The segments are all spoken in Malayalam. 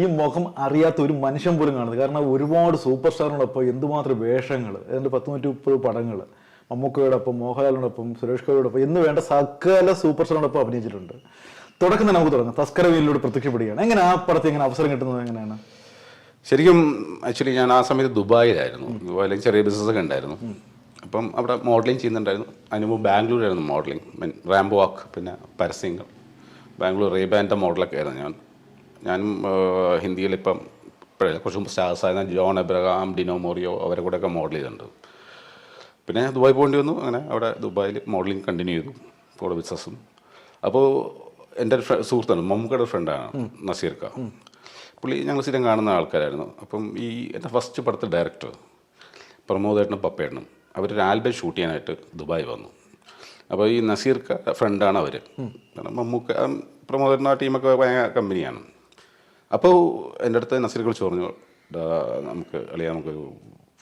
ഈ മുഖം അറിയാത്ത ഒരു മനുഷ്യൻ പോലും കാണുന്നത് കാരണം ഒരുപാട് സൂപ്പർ സ്റ്റാറിനോടൊപ്പം എന്തുമാത്രം വേഷങ്ങൾ ഏതാണ്ട് പത്ത് നൂറ്റി മുപ്പത് പടങ്ങൾ മമ്മൂക്കയോടൊപ്പം മോഹൻലാലിനോടൊപ്പം സുരേഷ് ഗോപിയോടൊപ്പം എന്ന് വേണ്ട സകല സൂപ്പർ സ്റ്റാറിനോടൊപ്പം അഭിനയിച്ചിട്ടുണ്ട്. തുടക്കം തന്നെ നമുക്ക് തുടങ്ങാം. തസ്കര വീലിലൂടെ പ്രത്യക്ഷപ്പെടുകയാണ്. എങ്ങനെ ആ പടത്തിൽ എങ്ങനെ അവസരം കിട്ടുന്നത് എങ്ങനെയാണ്? ശരിക്കും ആക്ച്വലി ഞാൻ ആ സമയത്ത് ദുബായിലായിരുന്നു. ദുബായിൽ ചെറിയ ബിസിനസ്സൊക്കെ ഉണ്ടായിരുന്നു. അപ്പം അവിടെ മോഡലിംഗ് ചെയ്യുന്നുണ്ടായിരുന്നു. അതിന് മുമ്പ് ബാംഗ്ലൂരായിരുന്നു മോഡലിംഗ് മീൻ റാംബോ വാക്ക് പിന്നെ പരസ്യങ്ങൾ. ബാംഗ്ലൂർ റേബാന്റെ മോഡലൊക്കെ ആയിരുന്നു ഞാൻ. ഞാനും ഹിന്ദിയിൽ ഇപ്പം കുറച്ച് മുമ്പ് സ്റ്റാർസ് ആയിരുന്ന ജോൺ എബ്രഹാം ഡിനോ മോറിയോ അവരെ കൂടെയൊക്കെ മോഡൽ ചെയ്തിട്ടുണ്ട്. പിന്നെ ദുബായ് പോകേണ്ടി വന്നു. അങ്ങനെ അവിടെ ദുബായിൽ മോഡലിംഗ് കണ്ടിന്യൂ ചെയ്തു. കൂടെ ബിസിനസ്സും അപ്പോൾ എന്റെ ഒരു ഫ്രണ്ട് സുഹൃത്താണ് മമ്മൂക്കയുടെ ഫ്രണ്ടാണ് നസീർ നസീർക്ക. പുള്ളി ഞങ്ങൾ സ്ഥിരം കാണുന്ന ആൾക്കാരായിരുന്നു. അപ്പം ഈ എന്റെ ഫസ്റ്റ് പടത്തെ ഡയറക്ടർ പ്രമോദേട്ടനും പപ്പേട്ടനും അവരൊരു ആൽബം ഷൂട്ട് ചെയ്യാനായിട്ട് ദുബായ് വന്നു. അപ്പോൾ ഈ നസീർ നസീർക്ക ഫ്രണ്ടാണ് അവർ കാരണം മമ്മൂക്ക പ്രമോദേട്ടൻ ആ ടീമൊക്കെ ഭയങ്കര കമ്പനിയാണ് അപ്പോൾ എന്റെ അടുത്ത് നസീർ കുറിച്ച് പറഞ്ഞു "ഡാ, നമുക്ക് അളിയാ നമുക്ക്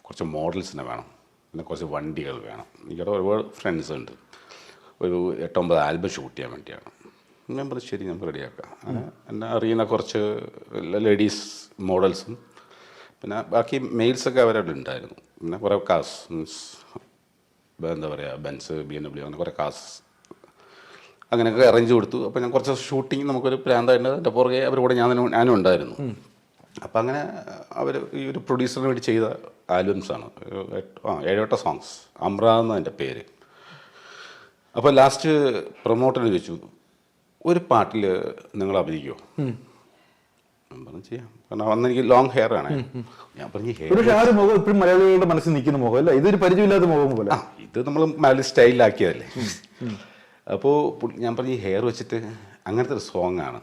കുറച്ച് മോഡൽസിനെ വേണം. പിന്നെ കുറച്ച് വണ്ടികൾ വേണം. എനിക്കവിടെ ഒരുപാട് ഫ്രണ്ട്സ് ഉണ്ട്. ഒരു എട്ടൊമ്പത് ആൽബം ഷൂട്ട് ചെയ്യാൻ വേണ്ടിയാണ്. ഞാൻ പറഞ്ഞു ശരി നമുക്ക് റെഡിയാക്കാം. എന്നെ അറിയുന്ന കുറച്ച് ലേഡീസ് മോഡൽസും പിന്നെ ബാക്കി മെയിൽസൊക്കെ അവരവിടെ ഉണ്ടായിരുന്നു. പിന്നെ കുറേ കാസ് മീൻസ് എന്താ പറയുക ബെൻസ് ബി എം ഡബ്ല്യു അങ്ങനെ കുറേ കാസ് അങ്ങനെയൊക്കെ അറേഞ്ച് കൊടുത്തു. അപ്പോൾ ഞാൻ കുറച്ച് ഷൂട്ടിങ് നമുക്കൊരു പ്രാന്തായിട്ട് എന്റെ പുറകെ അവരുടെ കൂടെ ഞാൻ ഞാനും ഉണ്ടായിരുന്നു. അപ്പം അങ്ങനെ അവർ ഈ ഒരു പ്രൊഡ്യൂസറിന് വേണ്ടി ചെയ്ത ആൽബംസാണ് ആ ഏഴോട്ട സോങ്സ് അമ്ര എന്ന എന്റെ പേര്. അപ്പോൾ ലാസ്റ്റ് പ്രൊമോട്ടറിന് ചോദിച്ചു ഒരു പാട്ടിൽ നിങ്ങൾ അഭിനയിക്കുമോ പറഞ്ഞു ചെയ്യാം. കാരണം അന്ന് എനിക്ക് ലോങ് ഹെയർ ആണ്. ഞാൻ പറഞ്ഞു ഹെയർ ഒരു ഷാര് മുഖം ഇപ്പോഴും മലയാളികളുടെ മനസ്സിൽ നിൽക്കുന്ന മുഖം അല്ല? ഇതൊരു പരിചയമില്ലാത്ത മുഖം പോലെ. ഇത് നമ്മൾ മലയാളി സ്റ്റൈലിലാക്കിയതല്ലേ അപ്പോൾ ഞാൻ പറഞ്ഞു ഈ ഹെയർ വെച്ചിട്ട് അങ്ങനത്തെ ഒരു സോങ് ആണ്.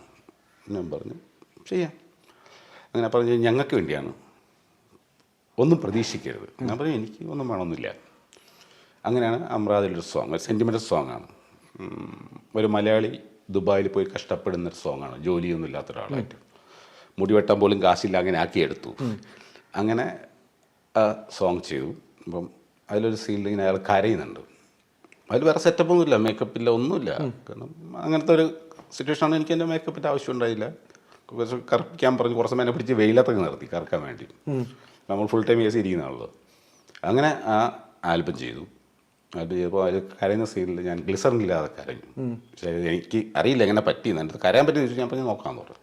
ഞാൻ പറഞ്ഞു ചെയ്യാം. അങ്ങനെ പറഞ്ഞു ഞങ്ങൾക്ക് വേണ്ടിയാണ്. ഒന്നും പ്രതീക്ഷിക്കരുത്. ഞാൻ പറഞ്ഞു എനിക്ക് ഒന്നും വേണമെന്നില്ല അങ്ങനെയാണ് അമ്രാദിലൊരു സോങ് ഒരു സെന്റിമെന്റൽ സോങ് ആണ്. ഒരു മലയാളി ദുബായിൽ പോയി കഷ്ടപ്പെടുന്ന ഒരു സോങ് ആണ് ജോലിയൊന്നും ഇല്ലാത്ത ഒരാളായിട്ട്. മുടി വെട്ടാൻ പോലും കാശില്ല അങ്ങനെ ആക്കിയെടുത്തു. അങ്ങനെ ആ സോങ് ചെയ്തു. അപ്പം അതിലൊരു സീനിൽ ഇങ്ങനെ അയാൾ കരയുന്നുണ്ട്. അതിൽ വേറെ സെറ്റപ്പ് ഒന്നുമില്ല മേക്കപ്പില്ല ഒന്നുമില്ല. കാരണം അങ്ങനത്തെ ഒരു സിറ്റുവേഷൻ ആണ് എനിക്ക് എന്റെ മേക്കപ്പിന്റെ ആവശ്യം ഉണ്ടായില്ല. കുറച്ച് കറക്കാൻ പറഞ്ഞ് കുറച്ച് സമയം പിടിച്ച് വെയിലത്തൊക്കെ നിർത്തി കറക്കാൻ വേണ്ടി. നമ്മൾ ഫുൾ ടൈം എ സി ഇരിക്കുന്നതാണല്ലോ. അങ്ങനെ ആ ആൽബം ചെയ്തു. ആൽബം ചെയ്തപ്പോൾ അതിൽ കരയുന്ന സീനിൽ ഞാൻ ഗ്ലിസറിൻ ഇല്ലാതെ കരഞ്ഞു പക്ഷേ എനിക്ക് അറിയില്ല എങ്ങനെ പറ്റി എന്റെ കരയാൻ പറ്റിയെന്ന് ചോദിച്ചു ഞാൻ പറഞ്ഞു നോക്കാമെന്ന് പറഞ്ഞു.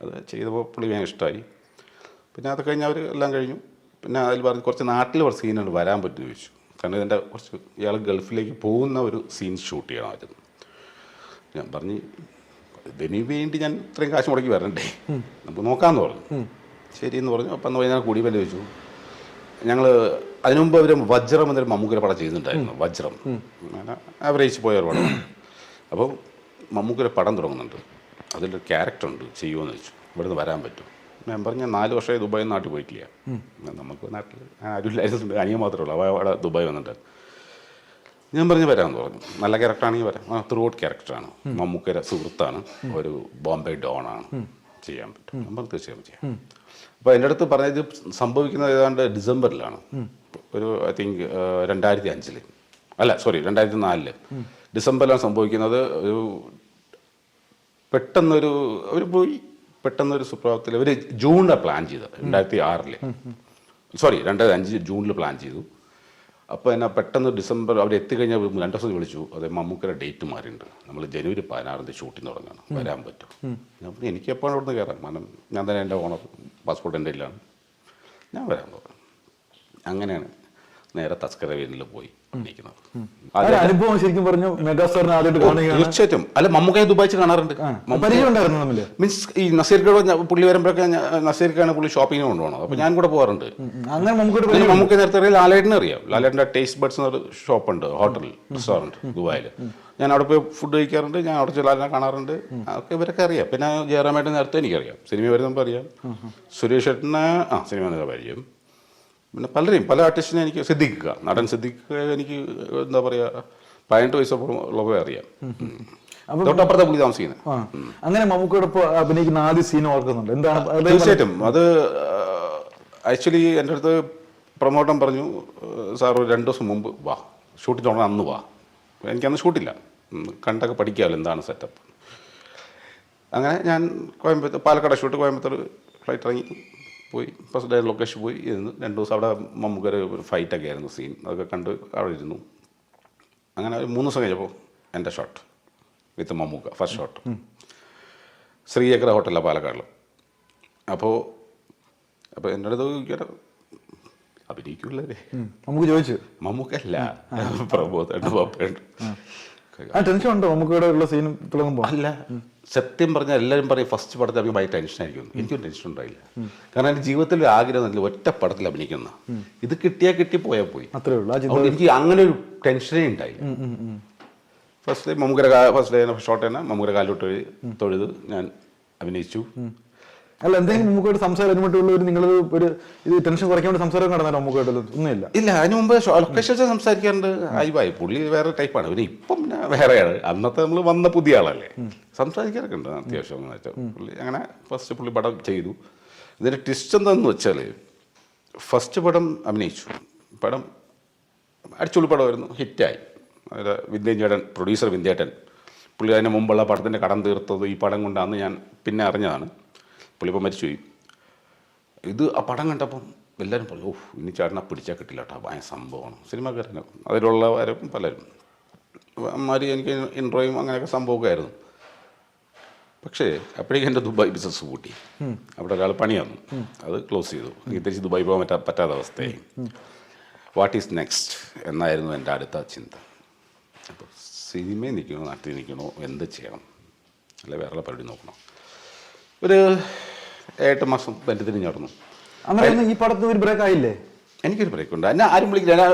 അത് ചെയ്തപ്പോൾ പുള്ളി ഞാൻ ഇഷ്ടമായി പിന്നെ അത് കഴിഞ്ഞ് അവർ എല്ലാം കഴിഞ്ഞു. പിന്നെ അതിൽ പറഞ്ഞ് കുറച്ച് നാട്ടിൽ കുറച്ച് സീനുകൾ വരാൻ പറ്റുമെന്ന് ചോദിച്ചു. കാരണം ഇതിന്റെ കുറച്ച് ഇയാൾ ഗൾഫിലേക്ക് പോകുന്ന ഒരു സീൻ ഷൂട്ട് ചെയ്യണമായിരുന്നു ഞാൻ പറഞ്ഞ് ഇതിന് വേണ്ടി ഞാൻ ഇത്രയും കാശ് മുടക്കി വരണ്ടേ? നമുക്ക് നോക്കാമെന്ന് പറഞ്ഞു. ശരി എന്ന് പറഞ്ഞു. അപ്പം എന്ന് പറഞ്ഞാൽ കൂടി പല്ല് വെച്ചു ഞങ്ങൾ അതിനു മുമ്പ് അവർ വജ്രം എന്നൊരു മമ്മൂക്കര പടം ചെയ്യുന്നുണ്ടായിരുന്നു വജ്രം. അങ്ങനെ ആവറേജ് പോയ ഒരു പടം. അപ്പോൾ മമ്മൂക്കര പടം തുടങ്ങുന്നുണ്ട്. അതിലൊരു ക്യാരക്ടർ ഉണ്ട് ചെയ്യുമോ എന്ന് ചോദിച്ചു. ഇവിടുന്ന് വരാൻ പറ്റും. ഞാൻ പറഞ്ഞു നാല് വർഷമായി ദുബായിൽ നാട്ടിൽ പോയിട്ടില്ല. നമുക്ക് നാട്ടിൽ ആരും ഇല്ലായിരുന്നു അനിയൻ മാത്രമേ ഉള്ളൂ. അവ അവിടെ ദുബായ് വന്നിട്ട്. ഞാൻ പറഞ്ഞു വരാമെന്ന് പറഞ്ഞു. നല്ല ക്യാരക്ടറാണെങ്കിൽ വരാം. ത്രൂ ഔട്ട് ക്യാരക്ടറാണ് മമ്മൂക്കര സുഹൃത്താണ്. ഒരു ബോംബെ ഡോണാണ് ചെയ്യാൻ പറ്റും. ഞാൻ പറഞ്ഞു തീർച്ചയായും ചെയ്യാം. അപ്പോൾ എന്റെ അടുത്ത് പറഞ്ഞത് സംഭവിക്കുന്നത് ഏതാണ്ട് ഡിസംബറിലാണ്. ഒരു ഐ തിങ്ക് രണ്ടായിരത്തി അഞ്ചിൽ അല്ല സോറി രണ്ടായിരത്തി നാലിൽ ഡിസംബറിലാണ് സംഭവിക്കുന്നത് ഒരു പെട്ടെന്നൊരു അവർ പോയി പെട്ടെന്നൊരു സുപ്രഭാതത്തിൽ ഇവർ ജൂണിലാണ് പ്ലാൻ ചെയ്തത് രണ്ടായിരത്തി ആറിൽ സോറി രണ്ടായിരത്തി അഞ്ച് ജൂണിൽ പ്ലാൻ ചെയ്തു. അപ്പോൾ എന്നാ പെട്ടെന്ന് ഡിസംബർ അവർ എത്തിക്കഴിഞ്ഞാൽ രണ്ട് ദിവസം വിളിച്ചു അതെ മമ്മൂക്കയുടെ ഡേറ്റ് മാറിയിട്ടുണ്ട്. നമ്മൾ ജനുവരി പതിനാറിന് ഷൂട്ടിംഗ് തുടങ്ങാണ്. വരാൻ പറ്റും. പറഞ്ഞു എനിക്ക് എപ്പോഴാണ് ഇവിടുന്ന് കയറാം കാരണം ഞാൻ തന്നെ എന്റെ ഓണർ പാസ്പോർട്ട് എന്റെ ഇല്ലാണ് ഞാൻ വരാൻ പോകാം അങ്ങനെയാണ് നേരെ തസ്കര വീട്ടിൽ പോയി അഭിനയിക്കുന്നത് അനുഭവം ശരിക്കും പറഞ്ഞു മെഗാസ്റ്റാറിനെ ആദ്യമായിട്ട് കാണുകയാണ്. തീർച്ചയായിട്ടും. അല്ല മമ്മൂക്കയെ ദുബായിച്ച് കാണാറുണ്ട്. മീൻസ് ഈ നസീർക്കോട് പുള്ളി വരുമ്പോഴൊക്കെ നസീർക്കാണ് പുള്ളി ഷോപ്പിങ്ങിന് കൊണ്ടുപോകണം അപ്പൊ ഞാൻ കൂടെ പോകാറുണ്ട്. അങ്ങനെ നമുക്ക് പിന്നെ നേരത്തെ അറിയാം. ലാലേട്ടനെ അറിയാം. ലാലേട്ടിന്റെ ടേസ്റ്റ് ബഡ്സ് എന്നൊരു ഷോപ്പുണ്ട് ഹോട്ടൽ റെസ്റ്റോറന്റ് ദുബായിൽ ഞാൻ അവിടെ പോയി ഫുഡ് കഴിക്കാറുണ്ട്. ഞാൻ അവിടെ ചെല്ലാലിനെ കാണാറുണ്ട്. ഒക്കെ ഇവരൊക്കെ അറിയാം. പിന്നെ ജയറാമേട്ടൻ നേരത്തെ എനിക്കറിയാം. സിനിമ വരുന്നപ്പോൾ അറിയാം. സുരേഷ് ഏട്ടനെ ആ സിനിമ നേരം പരിചയം പിന്നെ പലരെയും പല ആർട്ടിസ്റ്റിനെ എനിക്ക് സിദ്ധിക്കുക. നടൻ സിദ്ധിക്കുക എനിക്ക് എന്താ പറയുക പതിനെട്ട് വയസ്സ് ഉള്ളവരെ അറിയാം. തൊട്ടപ്പുറത്തെ പുള്ളി താമസിക്കുന്നത് അങ്ങനെ മമ്മൂക്കയോടൊപ്പം അഭിനയിക്കുന്ന ആദ്യ സീൻ ഓർക്കുന്നുണ്ട്. എന്താണ്? തീർച്ചയായിട്ടും. അത് ആക്ച്വലി എന്റെ അടുത്ത് പ്രൊമോട്ടൻ പറഞ്ഞു സാർ ഒരു രണ്ട് ദിവസം മുമ്പ് വാ. ഷൂട്ടിംഗ് തുടങ്ങാൻ അന്ന് വാ. എനിക്കന്ന് ഷൂട്ടില്ല. കണ്ടൊക്കെ പഠിക്കാമല്ലോ എന്താണ് സെറ്റപ്പ് അങ്ങനെ ഞാൻ കോയമ്പത്തൂർ പാലക്കാട് ഷൂട്ട് കോയമ്പത്തൂർ ഫ്ലൈറ്റ് ഇറങ്ങി. പോയി ഫസ്റ്റ് ഡേ ലൊക്കേഷൻ പോയി ഇരുന്ന് രണ്ട് ദിവസം അവിടെ മമ്മൂക്കര് ഒരു ഫൈറ്റൊക്കെ ആയിരുന്നു സീൻ അതൊക്കെ കണ്ട് അവിടെ ഇരുന്നു. അങ്ങനെ ഒരു മൂന്ന് ദിവസം കഴിഞ്ഞപ്പോൾ എന്റെ shot with Mammukka first shot Sreechakra ഹോട്ടലാണ് പാലക്കാടിൽ. അപ്പോൾ അപ്പോൾ എന്റെ അടുത്ത് ഇങ്ങനെ അഭിനയിക്കില്ലല്ലേ ഉം. നമുക്ക് ചോദിച്ചു. മമ്മൂക്കല്ല പ്രബോധ പപ്പയുണ്ട്. ആ ടെൻഷൻ ഉണ്ടോ? നമുക്ക് ഇവിടെ ഉള്ള സീൻ തുടങ്ങുമ്പോൾ അല്ല സത്യം പറഞ്ഞാൽ എല്ലാവരും പറയും ഫസ്റ്റ് പടത്തിൽ അഭിനയം ഭയങ്കര ടെൻഷൻ ആയിരിക്കും. എനിക്കൊരു ടെൻഷൻ ഉണ്ടായില്ല. കാരണം എന്റെ ജീവിതത്തിൽ ഒരു ആഗ്രഹം നല്ല ഒറ്റ പടത്തിൽ അഭിനയിക്കുന്ന. ഇത് കിട്ടിയാൽ കിട്ടി പോയാൽ പോയി. അത്രേ ഉള്ളൂ. എനിക്ക് അങ്ങനെ ഒരു ടെൻഷനേ ഉണ്ടായില്ല. ഫസ്റ്റ് മമ്മൂക്കര ഫസ്റ്റ് ഷോർട്ട് ഷോട്ട് തന്നെ മമ്മൂക്കര കാലിലോട്ട് തൊഴുത് ഞാൻ അഭിനയിച്ചു. അല്ല എന്തെങ്കിലും നമുക്കായിട്ട് സംസാരം അതിനുമായിട്ടുള്ള ഒരു നിങ്ങൾ ഒരു ഇത് ടെൻഷൻ കുറയ്ക്കാൻ വേണ്ടി സംസാരം കടന്നാലോ നമുക്കായിട്ടുള്ള ഒന്നുമില്ല. ഇല്ല അതിന് മുമ്പ് ലൊക്കേഷൻ വെച്ച് സംസാരിക്കാറുണ്ട്. അയവായി പുള്ളി വേറെ ടൈപ്പാണ് പിന്നെ ഇപ്പം പിന്നെ വേറെയാണ്. അന്നത്തെ നമ്മൾ വന്ന പുതിയ ആളല്ലേ. സംസാരിക്കാറൊക്കെ ഉണ്ട് അത്യാവശ്യം നന്നായിട്ട്. പുള്ളി അങ്ങനെ ഫസ്റ്റ് പുള്ളി പടം ചെയ്തു. ഇതിന്റെ ട്വിസ്റ്റ് എന്താണെന്ന് വെച്ചാൽ ഫസ്റ്റ് പടം അഭിനയിച്ചു. പടം അടിച്ചുള്ളി പടമായിരുന്നു. ഹിറ്റായി. അതായത് വിന്ധ്യേട്ടൻ പ്രൊഡ്യൂസർ വിന്ധ്യേട്ടൻ പുള്ളി അതിന് മുമ്പുള്ള പടത്തിന്റെ കടം തീർത്തത് ഈ പടം കൊണ്ടാണെന്ന് ഞാൻ പിന്നെ അറിഞ്ഞതാണ്. പുള്ളി ഇപ്പം മരിച്ചുപോയി ഇത് ആ പടം കണ്ടപ്പം എല്ലാവരും പറഞ്ഞു ഓഹ് ഇനി ചേട്ടനെ പിടിച്ചാൽ കിട്ടില്ല കേട്ടോ ഭയങ്കര സംഭവമാണ്. സിനിമാക്കാരന് അതിലുള്ളവരും പലരും. അമ്മമാര് എനിക്ക് ഇൻട്രോയും അങ്ങനെയൊക്കെ സംഭവമൊക്കെ ആയിരുന്നു. പക്ഷേ അപ്പോഴേക്കും എന്റെ ദുബായ് ബിസിനസ് കൂട്ടി അവിടെ ഒരാൾ പണിയാന്നു. അത് ക്ലോസ് ചെയ്തു. എനിക്ക് തിരിച്ച് ദുബായ് പോകാൻ പറ്റാ പറ്റാത്ത അവസ്ഥയായി. വാട്ട് ഈസ് നെക്സ്റ്റ് എന്നായിരുന്നു എന്റെ അടുത്ത ചിന്ത. അപ്പോൾ സിനിമയിൽ നിൽക്കണോ നാട്ടിൽ നിൽക്കണോ എന്ത് ചെയ്യണം? അല്ലെ വേറെ പരിപാടി നോക്കണം? ഒരു എട്ട് മാസം എന്റെ തിരിഞ്ഞു നടന്നു. അങ്ങനെ ഈ പടത്തിന് ഒരു ബ്രേക്ക് ആയില്ലേ? എനിക്കൊരു ബ്രേക്ക് ഉണ്ട്. എന്നെ ആരും വിളിക്കില്ല. ഞാൻ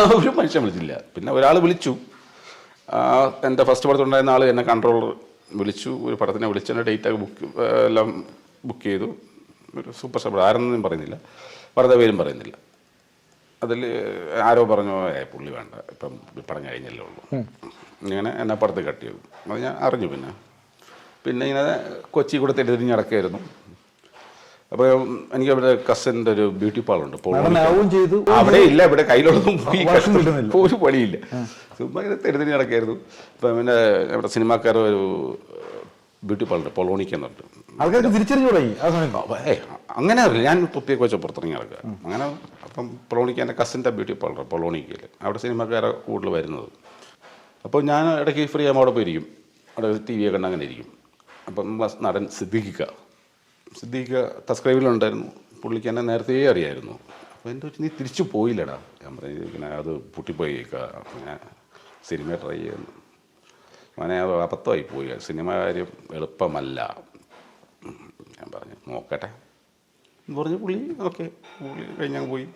ഒരു മനുഷ്യൻ വിളിച്ചില്ല. പിന്നെ ഒരാൾ വിളിച്ചു. എന്റെ ഫസ്റ്റ് പടത്തുണ്ടായിരുന്ന ആൾ എന്നെ കൺട്രോളർ വിളിച്ചു. ഒരു പടത്തിനെ വിളിച്ച് എന്റെ ഡേറ്റൊക്കെ ബുക്ക് എല്ലാം ബുക്ക് ചെയ്തു. ഒരു സൂപ്പർ സ്റ്റാർ ആരെന്നും പറയുന്നില്ല. വെറുതെ പേരും പറയുന്നില്ല. അതിൽ ആരോ പറഞ്ഞു പുള്ളി വേണ്ട. ഇപ്പം പടം കഴിഞ്ഞല്ലേ ഉള്ളൂ. ഇങ്ങനെ എന്നെ പടത്ത് കട്ട് ചെയ്തു. അത് ഞാൻ അറിഞ്ഞു പിന്നെ. പിന്നെ ഇങ്ങനെ കൊച്ചി കൂടെ തെറ്റിതിരിഞ്ഞ് നടക്കുകയായിരുന്നു. അപ്പോൾ എനിക്ക് അവിടെ കസിന്റെ ഒരു ബ്യൂട്ടി പാർലർ ഉണ്ട്. ചെയ്തു. അവിടെ ഇല്ല ഇവിടെ കയ്യിലുള്ളതും പോയി. ഒരു പണിയില്ല. ചുമ്മാ ഇങ്ങനെ തെരുതിരി നടക്കായിരുന്നു. അപ്പൊ പിന്നെ നമ്മുടെ സിനിമാക്കാർ ഒരു ബ്യൂട്ടി പാർലർ പൊളോണിക്ക് എന്നുണ്ട്. ആൾക്കാർക്ക് തിരിച്ചറിഞ്ഞു തുടങ്ങി അങ്ങനെ ഞാൻ തൊപ്പിയൊക്കെ വെച്ചാൽ പുറത്തിറങ്ങി നടക്കുക. അങ്ങനെ അപ്പം പൊളോണിക്ക് എന്റെ കസിന്റെ ബ്യൂട്ടി പാർലർ പൊളോണിക്കയിൽ അവിടെ സിനിമാക്കാരെ കൂടുതൽ വരുന്നത്. അപ്പോൾ ഞാൻ ഇടയ്ക്ക് ഫ്രീ ആകുമ്പോൾ അവിടെ പോയിരിക്കും. അവിടെ ടി വി ഒക്കെ കണ്ട് അങ്ങനെ ഇരിക്കും. അപ്പം നടൻ സിദ്ദീഖിക്ക സിദ്ദീഖിക്ക തസ്ക്രൈബിലുണ്ടായിരുന്നു പുള്ളിക്ക് എന്നെ നേരത്തെ അറിയായിരുന്നു. അപ്പോൾ എന്റെ വെച്ച് നീ തിരിച്ചു പോയില്ലടാ. ഞാൻ പറഞ്ഞു ഇങ്ങനെ അത് പൊട്ടിപ്പോയി അങ്ങനെ സിനിമ ട്രൈ ചെയ്യുന്നു. അങ്ങനെ അത് അബദ്ധമായി പോയി. സിനിമ കാര്യം എളുപ്പമല്ല. ഞാൻ പറഞ്ഞു നോക്കട്ടെ. എന്ന് പറഞ്ഞു പുള്ളി ഓക്കെ. പുള്ളി കഴിഞ്ഞാൽ പോയി.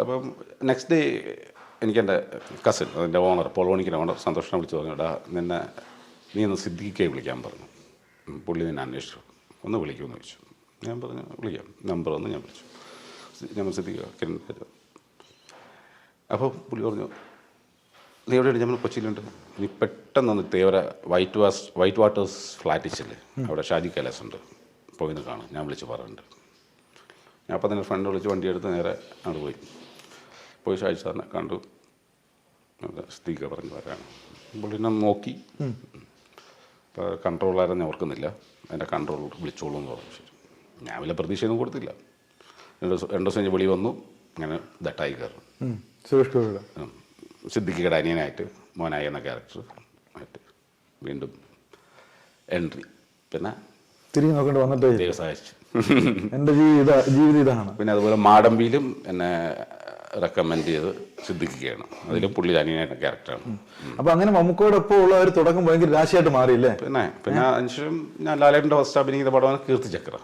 അപ്പം നെക്സ്റ്റ് ഡേ എനിക്ക് എന്റെ കസിൻ അതിന്റെ ഓണർ പോളോണിക്കിന്റെ ഓണർ സന്തോഷം വിളിച്ച് പറഞ്ഞു എടാ നിന്നെ നീ ഒന്ന് സിദ്ദിഖിക്കെ വിളിക്കാൻ പറഞ്ഞു. പുള്ളി നിന്നെ അന്വേഷിച്ചു. ഒന്ന് വിളിക്കുമെന്ന് ചോദിച്ചു. ഞാൻ പറഞ്ഞു വിളിക്കാം. നമ്പർ ഒന്ന് ഞാൻ വിളിച്ചു. ഞാൻ സിദ്ദിഖ അപ്പോൾ പുള്ളി പറഞ്ഞു നീ എവിടെയാണ് നമ്മൾ കൊച്ചിയിലുണ്ട്. നീ പെട്ടെന്ന് Thevara White was White Waters ഫ്ലാറ്റിച്ചില്ലേ? അവിടെ ഷാജി കൈലാസ് ഉണ്ട്. പോയി നിന്ന് കാണും. ഞാൻ വിളിച്ച് പറഞ്ഞിട്ടുണ്ട് ഞാൻ അപ്പം തന്നെ ഫ്രണ്ട് വിളിച്ച് വണ്ടി എടുത്ത് നേരെ അവിടെ പോയി. പോയി ഷാജി സാറിനെ കണ്ടു. സ്ത്രീക്ക് പറഞ്ഞ് വരാണ് പുള്ളിനെ നോക്കി. കൺട്രോൾ കൺട്രോളാരെന്ന് ഞാൻ ഓർക്കുന്നില്ല. എന്റെ കൺട്രോൾ വിളിച്ചോളൂ എന്ന് പറഞ്ഞു. ശരി. ഞാൻ വലിയ പ്രതീക്ഷയൊന്നും കൊടുത്തില്ല. രണ്ട് ദിവസം വെളി വന്നു. അങ്ങനെ ദട്ടായി കയറും. സുരേഷ് ഗോപിയുടെ. സിദ്ദിഖിയുടെ അനിയനായിട്ട് മോനായി എന്ന ക്യാരക്ടർ ആയിട്ട് വീണ്ടും എൻട്രി പിന്നെ തിരിഞ്ഞു നോക്കേണ്ടി വന്നിട്ട് സഹായിച്ചു എന്റെ ജീവിത ജീവിതം ഇതാണ്. പിന്നെ അതുപോലെ മാടമ്പിയിലും എന്നെ റെക്കമെൻഡ് ചെയ്ത് സിദ്ധിക്കുകയാണ്. അതിൽ പുള്ളി തനിയായിട്ട് ക്യാരക്ടറാണ് അപ്പൊ അങ്ങനെ മമ്മൂക്കോടൊപ്പം ഉള്ള ഒരു തുടക്കം ഭയങ്കര രാശിയായിട്ട് മാറിയില്ലേ? പിന്നെ പിന്നെ അതിനുശേഷം ഞാൻ ലാലേട്ടന്റെ ഫസ്റ്റ് അഭിനയിക്കുന്ന പടമാണ് കീർത്തി ചക്ര.